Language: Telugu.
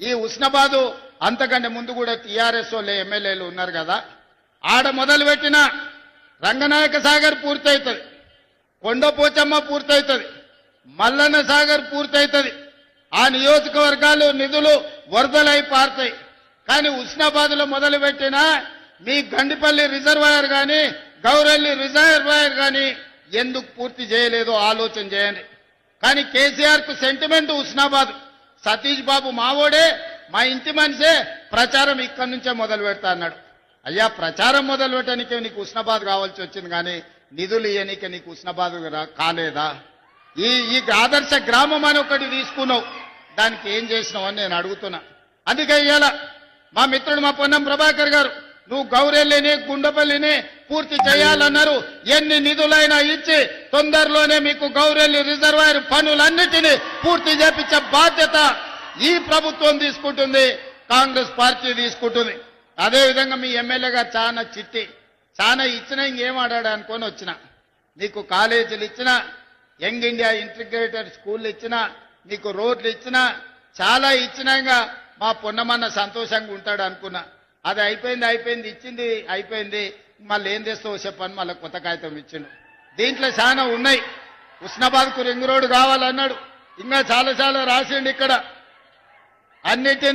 ఈ ఉస్నాబాదు అంతకంటే ముందు కూడా టీఆర్ఎస్ వాళ్ళే ఎమ్మెల్యేలు ఉన్నారు కదా. ఆడ మొదలు పెట్టిన రంగనాయక సాగర్ పూర్తవుతుంది కొండపోచమ్మ పూర్తవుతుంది మల్లన్న సాగర్ పూర్తవుతుంది ఆ నియోజకవర్గాలు నిధులు వరదలై పారుతాయి. కానీ ఉస్నాబాద్లో మొదలుపెట్టిన మీ గండిపల్లి రిజర్వాయర్ కానీ గౌరెల్లి రిజర్వాయర్ కానీ ఎందుకు పూర్తి చేయలేదో ఆలోచన చేయండి. కానీ కేసీఆర్కు సెంటిమెంట్ ఉస్నాబాద్. సతీష్ బాబు మావోడే మా ఇంటి మనిషే ప్రచారం ఇక్కడి నుంచే మొదలు పెడతా అన్నాడు. అయ్యా ప్రచారం మొదలు పెట్టడానికి నీకు ఉష్ణబాద్ కావాల్సి వచ్చింది కానీ నిధులు ఇయ్యనీకి నీకు ఉష్ణబాద్ కాలేదా? ఈ ఈ ఆదర్శ గ్రామం అని ఒకటి తీసుకున్నావు. దానికి ఏం చేసినావు అని నేను అడుగుతున్నా. అందుకే ఇవాళ మా మిత్రుడు మా పొన్నం ప్రభాకర్ గారు నువ్వు గౌరెల్లిని గుండపల్లిని పూర్తి చేయాలన్నారు. ఎన్ని నిధులైనా ఇచ్చి తొందరలోనే మీకు గౌరెల్లి రిజర్వాయర్ పనులన్నిటినీ పూర్తి చేపించే బాధ్యత ఈ ప్రభుత్వం తీసుకుంటుంది కాంగ్రెస్ పార్టీ తీసుకుంటుంది. అదేవిధంగా మీ ఎమ్మెల్యే గారు చాలా చిట్టి. చాలా ఇచ్చినా ఇంకేం ఆడాడు అనుకొని వచ్చిన. నీకు కాలేజీలు ఇచ్చినా యంగ్ ఇండియా ఇంటిగ్రేటెడ్ స్కూల్ ఇచ్చినా నీకు రోడ్లు ఇచ్చినా చాలా ఇచ్చినాక మా పొన్నమన్న సంతోషంగా ఉంటాడు అనుకున్నా. అది అయిపోయింది అయిపోయింది ఇచ్చింది అయిపోయింది. మళ్ళీ ఏం చేస్తావు చెప్పని మళ్ళీ కొత్త కాగితం ఇచ్చిండు. దీంట్లో చాలా ఉన్నాయి. ఉస్నాబాద్కు రింగ్ రోడ్డు కావాలన్నాడు. ఇంకా చాలా చాలా రాసిండు ఇక్కడ. అన్నిటినీ